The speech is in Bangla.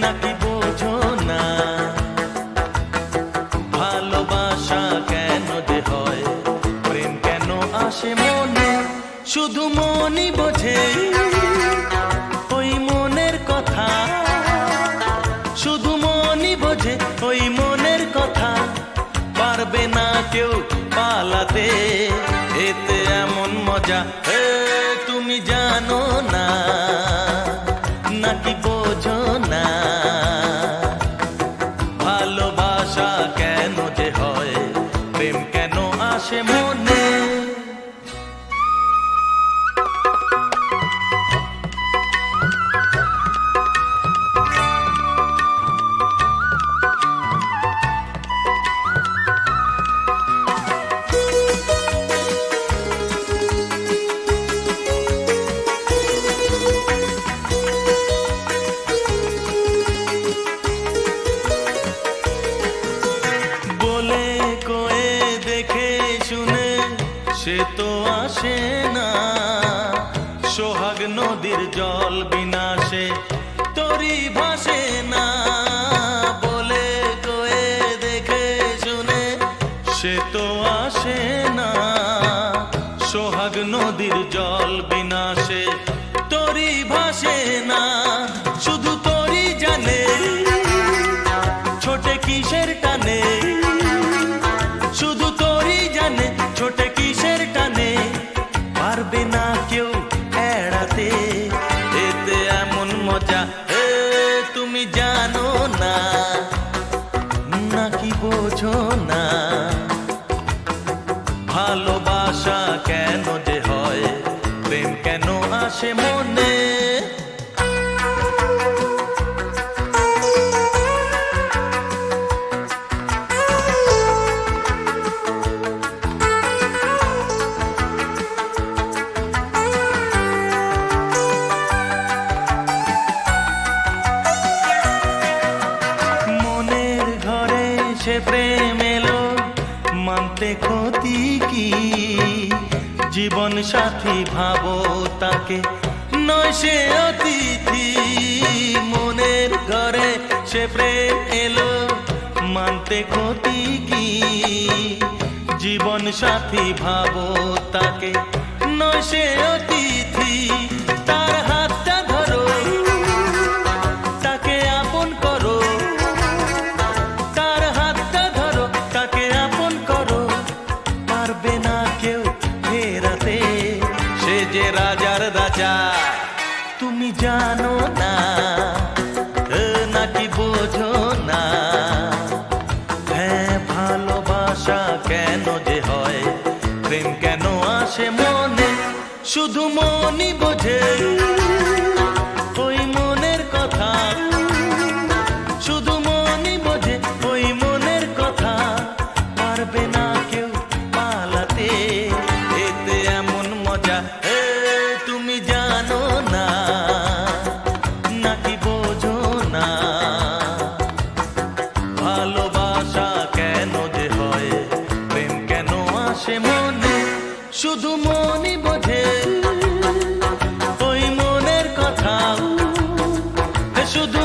নাকি বোঝো না। ভালোবাসা কেন যে হয়? প্রেম কেন আসে মনে? শুধু মনই বোঝে। ওই মনের কথা। শুধু মনই বোঝে ওই মনের কথা। পারবে না কেউ পালাতে। এতে এমন মজা। তুমি জানো প্রেম কেন আসে মনে? সে তো আসে না। সোহাগ নদীর জল বিনাশে, তরি ভাসে না। বলে গয়ে দেখে শুনে, সে তো আসে আসে মনে। প্রেম এলো মানতে ক্ষতি কি? জীবন সাথী ভাবো তাকে। নয় সে অতিথি, মনের ঘরে সে প্রেম এলো। মানতে ক্ষতি কি? জীবন সাথী ভাবো তাকে। নয় সে অতিথি যে রাজার রাজা। তুমি জানো না নাকি বোঝো না। হ্যাঁ ভালোবাসা কেন যে হয়? প্রেম কেন আসে মনে? শুধু মনই বোঝে। শুধু মনই বোঝে ওই মনের কথা। শুধু